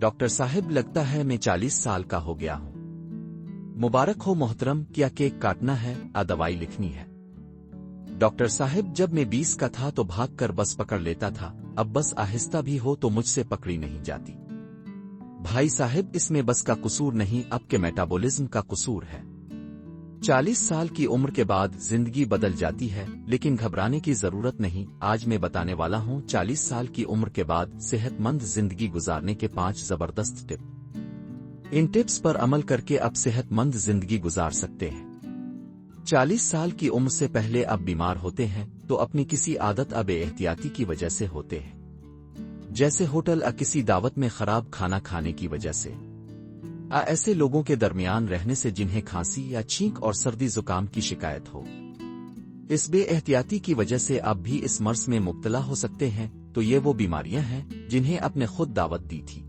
Doctor Sahib लगता है मैं चालीस साल का हो गया हूँ। मुबारक हो मोहतरम, क्या केक काटना है, आ दवाई लिखनी है। डॉक्टर साहब, जब मैं बीस का था तो भाग कर बस पकड़ लेता था, अब बस आहिस्ता भी हो तो मुझसे पकड़ी नहीं जाती। भाई साहब, इसमें बस का कसूर नहीं, अब के मेटाबोलिज्म का कसूर है। चालीस साल की उम्र के बाद ज़िंदगी बदल जाती है, लेकिन घबराने की ज़रूरत नहीं। आज मैं बताने वाला हूँ, चालीस साल की उम्र के बाद सेहतमंद ज़िंदगी गुजारने के पाँच ज़बरदस्त टिप। इन टिप्स पर अमल करके अब सेहतमंद ज़िंदगी गुजार सकते हैं। चालीस साल की उम्र से पहले अब बीमार होते हैं तो अपनी किसी आदत अब एहतियाती की वजह से होते हैं। जैसे होटल या किसी दावत में खराब खाना खाने की वजह से। आ ऐसे लोगों के दरमियान रहने से जिन्हें खांसी या छींक और सर्दी जुकाम की शिकायत हो। इस बेएहतियाती की वजह से आप भी इस मर्ज में मुब्तला हो सकते हैं तो ये वो बीमारियाँ हैं, जिन्हें आपने खुद दावत दी थी।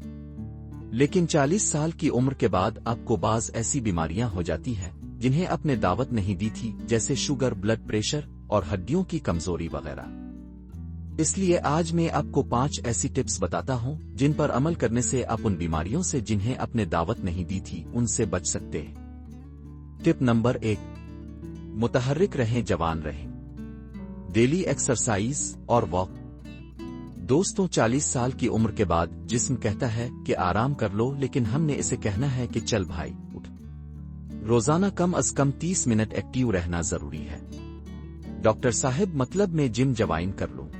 लेकिन 40 साल की उम्र के बाद आपको बाज ऐसी बीमारियाँ हो जाती हैं, जिन्हें आपने दावत नहीं दी थी, जैसे शुगर, ब्लड प्रेशर और हड्डियों की कमज़ोरी वगैरह। इसलिए आज मैं आपको पाँच ऐसी टिप्स बताता हूँ, जिन पर अमल करने से आप उन बीमारियों से जिन्हें अपने दावत नहीं दी थी, उनसे बच सकते हैं। टिप नंबर एक मुतहरिक रहें, जवान रहें। डेली एक्सरसाइज और वॉक। दोस्तों 40 साल की उम्र के बाद जिस्म कहता है कि आराम कर लो, लेकिन हमने इसे कहना है कि चल भाई, उठ। रोज़ाना कम अज कम 30 मिनट एक्टिव रहना ज़रूरी है। डॉक्टर साहब मतलब में जिम जवाइन कर लो।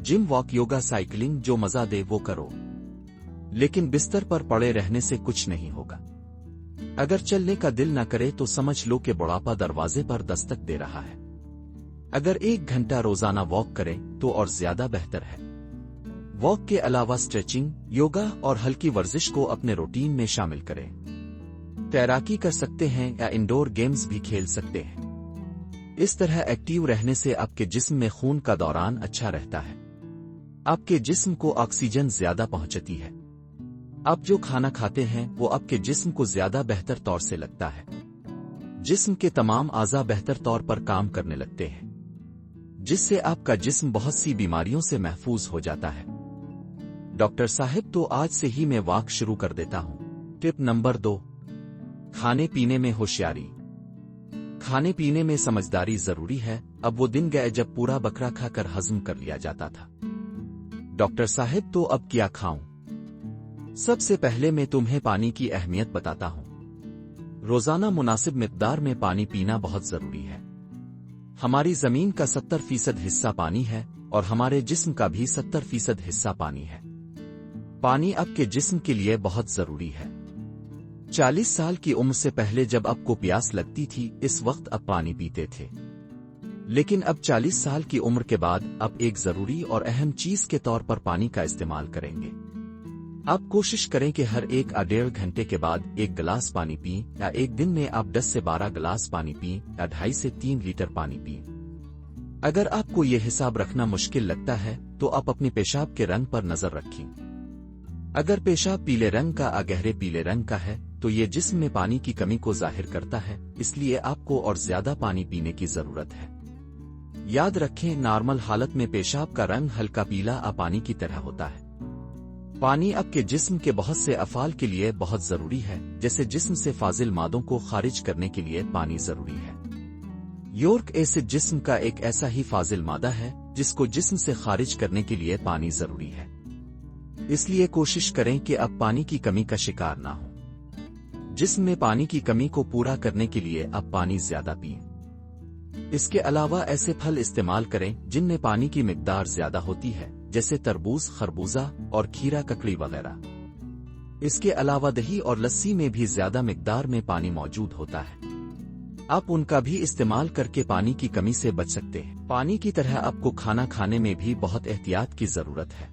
जिम वॉक योगा साइकिलिंग जो मज़ा दे वो करो। लेकिन बिस्तर पर पड़े रहने से कुछ नहीं होगा। अगर चलने का दिल न करे तो समझ लो कि बुढ़ापा दरवाजे पर दस्तक दे रहा है। अगर एक घंटा रोज़ाना वॉक करें तो और ज़्यादा बेहतर है। वॉक के अलावा स्ट्रेचिंग, योगा और हल्की वर्जिश को अपने रूटीन में शामिल करें। तैराकी कर सकते हैं या इंडोर गेम्स भी खेल सकते हैं। इस तरह एक्टिव रहने से आपके जिस्म में खून का दौरान अच्छा रहता है। आपके जिस्म को ऑक्सीजन ज़्यादा पहुँचती है। आप जो खाना खाते हैं, वो आपके जिस्म को ज़्यादा बेहतर तौर से लगता है। जिस्म के तमाम आजा बेहतर तौर पर काम करने लगते हैं, जिससे आपका जिस्म बहुत सी बीमारियों से महफूज हो जाता है। डॉक्टर साहब तो आज से ही मैं वाक शुरू कर देता हूँ। टिप नंबर दो, खाने पीने में होशियारी। खाने पीने में समझदारी ज़रूरी है। अब वो दिन गए जब पूरा बकरा खाकर हजम कर लिया जाता था। डॉक्टर साहब तो अब क्या खाऊं? सबसे पहले मैं तुम्हें पानी की अहमियत बताता हूँ। रोज़ाना मुनासिब मकदार में पानी पीना बहुत ज़रूरी है। हमारी ज़मीन का सत्तर फ़ीसद हिस्सा पानी है और हमारे जिस्म का भी सत्तर फ़ीसद हिस्सा पानी है। पानी आपके जिस्म के लिए बहुत ज़रूरी है। चालीस साल की उम्र से पहले जब आपको प्यास लगती थी, इस वक्त अब पानी पीते थे। लेकिन अब 40 साल की उम्र के बाद अब एक ज़रूरी और अहम चीज़ के तौर पर पानी का इस्तेमाल करेंगे। आप कोशिश करें कि हर एक डेढ़ घंटे के बाद एक गिलास पानी पिए या एक दिन में आप 10 से 12 गिलास पानी पिए या ढाई से तीन लीटर पानी पिए अगर आपको ये हिसाब रखना मुश्किल लगता है तो आप अपने पेशाब के रंग पर नज़र रखें। अगर पेशाब पीले रंग का आ गहरे पीले रंग का है तो ये जिस्म में पानी की कमी को ज़ाहिर करता है, इसलिए आपको और ज़्यादा पानी पीने की ज़रूरत है। याद रखें नॉर्मल हालत में पेशाब का रंग हल्का पीला आ पानी की तरह होता है। पानी आपके जिस्म के बहुत से अफाल के लिए बहुत ज़रूरी है, जैसे जिस्म से फाजिल मादों को खारिज करने के लिए पानी ज़रूरी है। योर्क एसिड जिस्म का एक ऐसा ही फाजिल मादा है, जिसको जिस्म से खारिज करने के लिए पानी ज़रूरी है। इसलिए कोशिश करें कि अब पानी की कमी का शिकार ना हो। जिस्म में पानी की कमी को पूरा करने के लिए अब पानी ज़्यादा पिए। इसके अलावा ऐसे फल इस्तेमाल करें, जिनमें पानी की मिकदार ज़्यादा होती है, जैसे तरबूज, खरबूजा और खीरा ककड़ी वगैरह। इसके अलावा दही और लस्सी में भी ज़्यादा मिकदार में पानी मौजूद होता है। आप उनका भी इस्तेमाल करके पानी की कमी से बच सकते हैं। पानी की तरह आपको खाना खाने में भी बहुत एहतियात की ज़रूरत है।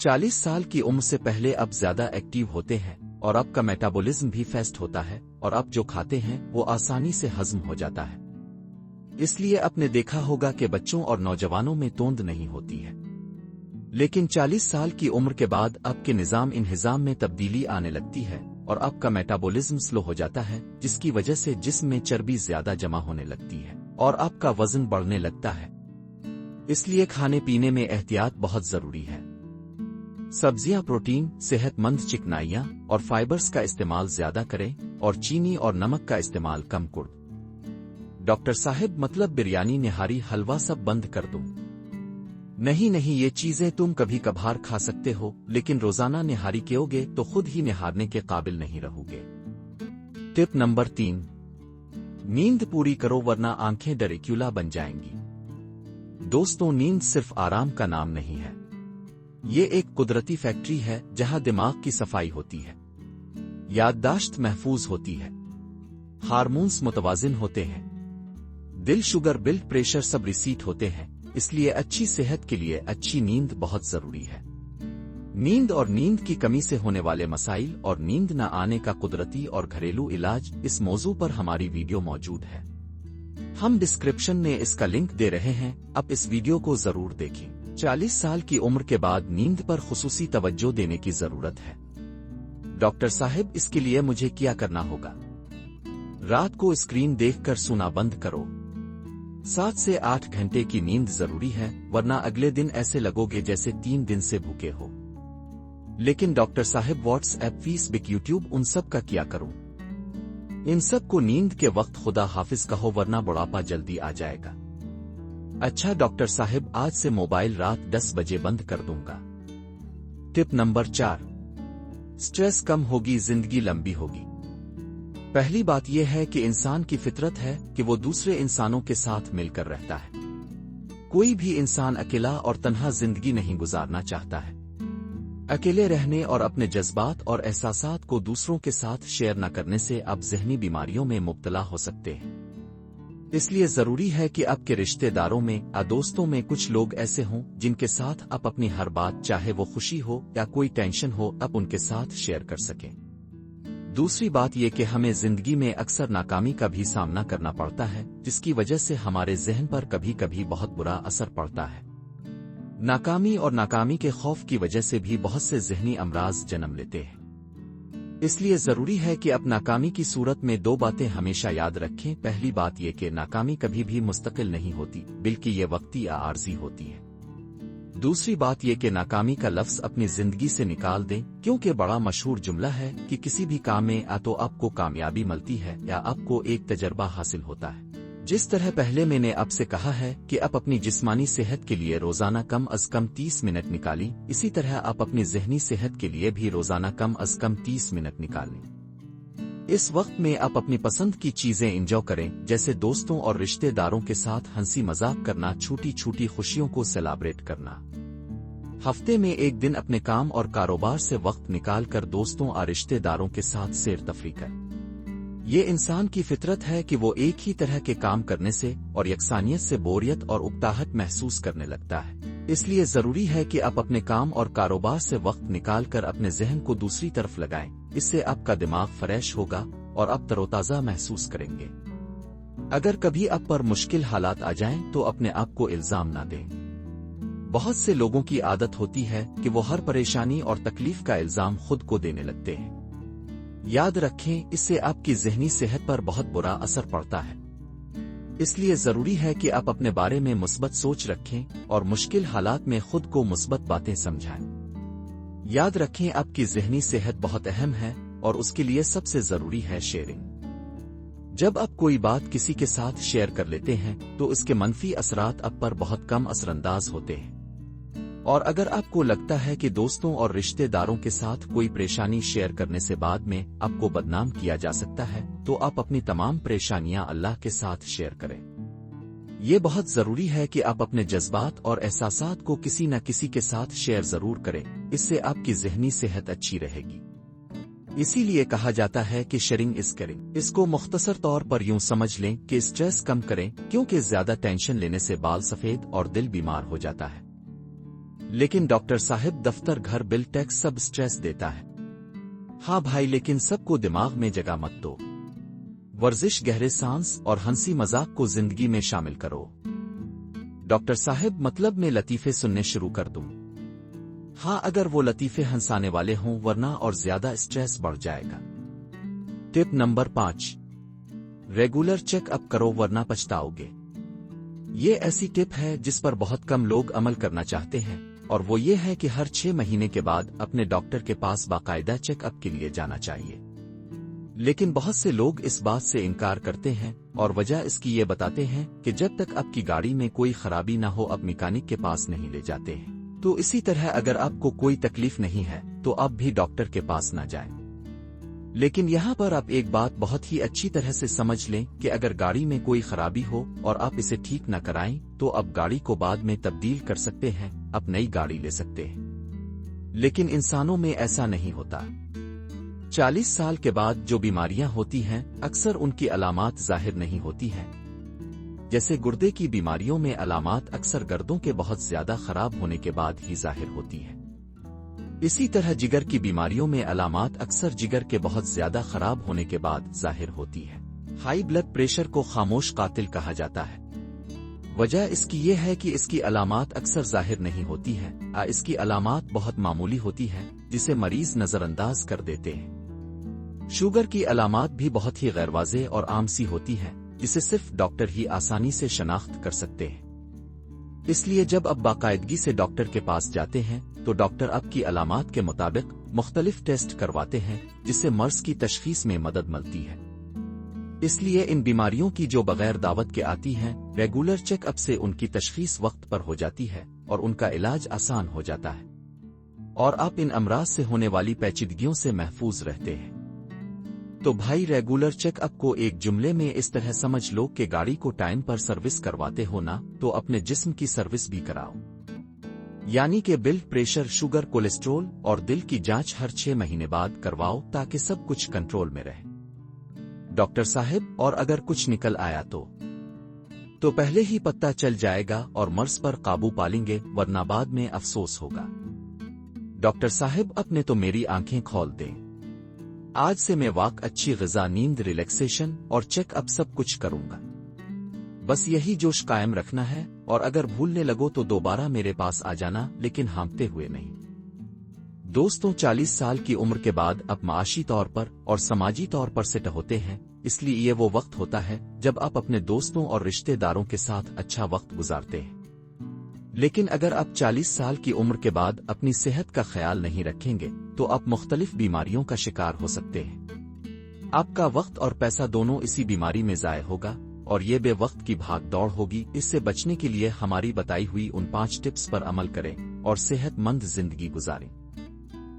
40 साल की उम्र से पहले अब ज़्यादा एक्टिव होते हैं, और आपका मेटाबॉलिज्म भी फेस्ट होता है, और आप जो खाते हैं, वो आसानी से हजम हो जाता है। इसलिए आपने देखा होगा कि बच्चों और नौजवानों में तोंद नहीं होती है। लेकिन 40 साल की उम्र के बाद आपके निज़ाम इनहिजाम में तब्दीली आने लगती है और आपका मेटाबॉलिज्म स्लो हो जाता है, जिसकी वजह से जिस्म में चर्बी ज़्यादा जमा होने लगती है और आपका वज़न बढ़ने लगता है। इसलिए खाने पीने में एहतियात बहुत ज़रूरी है। सब्ज़ियाँ, प्रोटीन, सेहतमंद चिकनाइयाँ और फाइबर्स का इस्तेमाल ज़्यादा करें और चीनी और नमक का इस्तेमाल कम कुड़ डॉक्टर साहिब मतलब बिरयानी निहारी हलवा सब बंद कर दूँ। नहीं नहीं, ये चीज़ें तुम कभी कभार खा सकते हो, लेकिन रोज़ाना निहारी कियोगे तो खुद ही निहारने के काबिल नहीं रहोगे। टिप नंबर तीन, नींद पूरी करो वरना आँखें डरेक्यूला बन जाएँगी। दोस्तों, नींद सिर्फ़ आराम का नाम नहीं है। ये एक कुदरती फैक्ट्री है जहाँ दिमाग की सफ़ाई होती है। याददाश्त महफूज होती है। हार्मोन्स मुतवाजिन होते हैं। दिल शुगर, बिल्ड प्रेशर सब रिसीट होते हैं, इसलिए अच्छी सेहत के लिए अच्छी नींद बहुत ज़रूरी है। नींद और नींद की कमी से होने वाले मसाइल और नींद न आने का कुदरती और घरेलू इलाज इस मौजू पर हमारी वीडियो मौजूद है। हम डिस्क्रिप्शन में इसका लिंक दे रहे हैं अब इस वीडियो को ज़रूर देखें। चालीस साल की उम्र के बाद नींद पर खसूसी तवज्जो देने की ज़रूरत है। डॉक्टर साहब, इसके लिए मुझे क्या करना होगा? रात को स्क्रीन देखकर सोना बंद करो। सात से आठ घंटे की नींद ज़रूरी है, वरना अगले दिन ऐसे लगोगे जैसे तीन दिन से भूखे हो। लेकिन डॉक्टर साहिब व्हाट्सएप फीसबिक यूट्यूब उन सब का क्या करूँ? इन सबको नींद के वक्त खुदा हाफिज कहो, वरना बुढ़ापा जल्दी आ जाएगा। अच्छा डॉक्टर साहिब, आज से मोबाइल रात दस बजे बंद कर दूँगा। टिप नंबर चार, स्ट्रेस कम होगी, ज़िंदगी लंबी होगी। पहली बात यह है कि इंसान की फितरत है कि वो दूसरे इंसानों के साथ मिलकर रहता है। कोई भी इंसान अकेला और तनहा ज़िंदगी नहीं गुजारना चाहता है। अकेले रहने और अपने जज्बात और एहसास को दूसरों के साथ शेयर न करने से आप जहनी बीमारियों में मुबतला हो सकते हैं। इसलिए ज़रूरी है कि आपके रिश्तेदारों में या दोस्तों में कुछ लोग ऐसे हों जिनके साथ आप अपनी हर बात चाहे वो खुशी हो या कोई टेंशन हो आप उनके साथ शेयर कर सकें। दूसरी बात यह कि हमें ज़िंदगी में अक्सर नाकामी का भी सामना करना पड़ता है, जिसकी वजह से हमारे जहन पर कभी कभी बहुत बुरा असर पड़ता है। नाकामी और नाकामी के खौफ की वजह से भी बहुत से जहनी अमराज जन्म लेते हैं। इसलिए ज़रूरी है कि अब नाकामी की सूरत में दो बातें हमेशा याद रखें। पहली बात यह कि नाकामी कभी भी मुस्तकिल नहीं होती, बल्कि ये वक्ती या आर्जी होती है। दूसरी बात ये कि नाकामी का लफ्ज अपनी ज़िंदगी से निकाल दें, क्योंकि बड़ा मशहूर जुमला है कि किसी भी काम में या तो आपको कामयाबी मिलती है या आपको एक तजर्बा हासिल होता है। जिस तरह पहले मैंने आपसे कहा है कि आप अपनी जिस्मानी सेहत के लिए रोज़ाना कम अज कम तीस मिनट निकाली, इसी तरह आप अपनी जहनी सेहत के लिए भी रोज़ाना कम अज कम तीस मिनट निकालें। इस वक्त में आप अपनी पसंद की चीज़ें इंजॉय करें, जैसे दोस्तों और रिश्तेदारों के साथ हँसी मज़ाक करना छोटी छोटी खुशियों को सेलिब्रेट करना। हफ़्ते में एक दिन अपने काम और कारोबार से वक्त निकाल कर दोस्तों और रिश्तेदारों के साथ सैर तफरी करें। ये इंसान की फितरत है कि वो एक ही तरह के काम करने से और यकसानियत से बोरियत और उकताहट महसूस करने लगता है। इसलिए ज़रूरी है कि आप अपने काम और कारोबार से वक्त निकाल कर अपने जहन को दूसरी तरफ़ लगाएँ। इससे आपका दिमाग फ्रेश होगा और आप तरोताजा महसूस करेंगे। अगर कभी आप पर मुश्किल हालात आ जाएँ तो अपने आप को इल्ज़ाम ना दें। बहुत से लोगों की आदत होती है कि वो हर परेशानी और तकलीफ़ का इल्ज़ाम खुद को देने लगते हैं। याद रखें, इससे आपकी जहनी सेहत पर बहुत बुरा असर पड़ता है। इसलिए ज़रूरी है कि आप अपने बारे में मुस्बत सोच रखें और मुश्किल हालात में खुद को मुस्बत बातें समझाएँ। याद रखें, आपकी जहनी सेहत बहुत अहम है और उसके लिए सबसे ज़रूरी है शेयरिंग। जब आप कोई बात किसी के साथ शेयर कर लेते हैं तो इसके मनफी असरात आप पर बहुत कम असरअंदाज होते हैं। और अगर आपको लगता है कि दोस्तों और रिश्तेदारों के साथ कोई परेशानी शेयर करने से बाद में आपको बदनाम किया जा सकता है तो आप अपनी तमाम परेशानियाँ अल्लाह के साथ शेयर करें। ये बहुत ज़रूरी है कि आप अपने जज्बात और एहसास को किसी न किसी के साथ शेयर ज़रूर करें, इससे आपकी जहनी सेहत अच्छी रहेगी। इसीलिए कहा जाता है कि शेयरिंग इस करें इसको मुख्तसर तौर पर यूँ समझ लें कि स्ट्रेस कम करें, क्योंकि ज़्यादा टेंशन लेने से बाल सफ़ेद और दिल बीमार हो जाता है। लेकिन डॉक्टर साहब, दफ्तर, घर, बिल, टैक्स सब स्ट्रेस देता है। हाँ भाई, लेकिन सबको दिमाग में जगह मत दो। वर्जिश, गहरे सांस और हँसी मज़ाक को ज़िंदगी में शामिल करो। डॉक्टर साहब मतलब में लतीफे सुनने शुरू कर दूँ। हाँ अगर वो लतीफे हंसाने वाले हों, वरना और ज़्यादा स्ट्रेस बढ़ जाएगा। टिप नंबर पाँच, रेगुलर चेकअप करो, वरना पछताओगे। ये ऐसी टिप है जिस पर बहुत कम लोग अमल करना चाहते हैं, और वो ये है कि हर छह महीने के बाद अपने डॉक्टर के पास बाकायदा चेकअप के लिए जाना चाहिए। लेकिन बहुत से लोग इस बात से इनकार करते हैं और वजह इसकी ये बताते हैं कि जब तक आपकी गाड़ी में कोई खराबी ना हो आप मैकेनिक के पास नहीं ले जाते हैं। तो इसी तरह अगर आपको कोई तकलीफ़ नहीं है तो आप भी डॉक्टर के पास ना जाएँ। लेकिन यहाँ पर आप एक बात बहुत ही अच्छी तरह से समझ लें कि अगर गाड़ी में कोई खराबी हो और आप इसे ठीक न कराएँ तो आप गाड़ी को बाद में तब्दील कर सकते हैं, आप नई गाड़ी ले सकते हैं। लेकिन इंसानों में ऐसा नहीं होता। चालीस साल के बाद जो बीमारियाँ होती हैं, अक्सर उनकी अलामात ज़ाहिर नहीं होती हैं। जैसे गुर्दे की बीमारियों में अलामत अक्सर गर्दों के बहुत ज़्यादा खराब होने के बाद ही ज़ाहिर होती हैं। इसी तरह जिगर की बीमारियों में अलामत अक्सर जिगर के बहुत ज़्यादा खराब होने के बाद ज़ाहिर होती है। हाई ब्लड प्रेशर को खामोश कातिल कहा जाता है। वजह इसकी यह है कि इसकी अलामत अक्सर ज़ाहिर नहीं होती है आ इसकी अलामात बहुत मामूली होती है, जिसे मरीज़ नजरअंदाज कर देते हैं। शुगर की अलामात भी बहुत ही गैरवाजे और आम सी होती हैं जिसे सिर्फ़ डॉक्टर ही आसानी से शनाख्त कर सकते हैं। इसलिए जब अब बाकायदगी से डॉक्टर के पास जाते हैं तो डॉक्टर अब की अलामात के मुताबिक मुख्तलिफ़ टेस्ट करवाते हैं, जिससे मर्ज की तशखीस में मदद मिलती है। इसलिए इन बीमारियों की जो बगैर दावत के आती हैं, रेगुलर चेकअप से उनकी तशखीस वक्त पर हो जाती है, और उनका इलाज आसान हो जाता है। और आप इन अमराज से होने वाली पेचीदगियों से महफूज रहते हैं। तो भाई रेगुलर चेकअप को एक जुमले में इस तरह समझ लो कि गाड़ी को टाइम पर सर्विस करवाते हो ना तो अपने जिस्म की सर्विस भी कराओ। यानी कि ब्लड प्रेशर शुगर कोलेस्ट्रोल और दिल की जाँच हर छह महीने बाद करवाओ ताकि सब कुछ कंट्रोल में रहे। डॉक्टर साहब, और अगर कुछ निकल आया तो? तो पहले ही पता चल जाएगा और मर्ज पर काबू पालेंगे, वरना बाद में अफसोस होगा। डॉक्टर साहब, अपने तो मेरी आँखें खोल दें। आज से मैं वाक अच्छी गजा, नींद रिलैक्सेशन और चेकअप सब कुछ करूँगा। बस यही जोश कायम रखना है और अगर भूलने लगो तो दोबारा मेरे पास आ जाना, लेकिन हाँपते हुए नहीं। दोस्तों, चालीस साल की उम्र के बाद अब माशी तौर पर और समाजी तौर पर सेट होते हैं, इसलिए ये वो वक्त होता है जब आप अपने दोस्तों और रिश्तेदारों के साथ अच्छा वक्त गुजारते हैं। लेकिन अगर आप 40 साल की उम्र के बाद अपनी सेहत का ख्याल नहीं रखेंगे तो आप मुख्तलिफ़ बीमारियों का शिकार हो सकते हैं। आपका वक्त और पैसा दोनों इसी बीमारी में जाय होगा, और ये बेवक्त की भाग दौड़ होगी। इससे बचने के लिए हमारी बताई हुई उन पाँच टिप्स पर अमल करें और सेहतमंद ज़िंदगी गुजारें।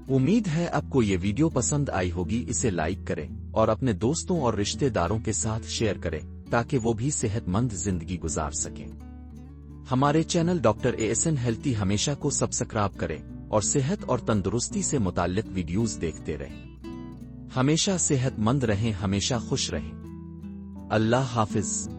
उम्मीद है आपको ये वीडियो पसंद आई होगी। इसे लाइक करें और अपने दोस्तों और रिश्तेदारों के साथ शेयर करें, ताकि वो भी सेहतमंद ज़िंदगी गुजार सकें। हमारे channel doctor A S N healthy हमेशा को सब्सक्राइब करें और सेहत और तंदुरुस्ती से मुतालिक वीडियोस देखते रहें। हमेशा सेहतमंद रहें, हमेशा खुश रहें। अल्लाह हाफिज।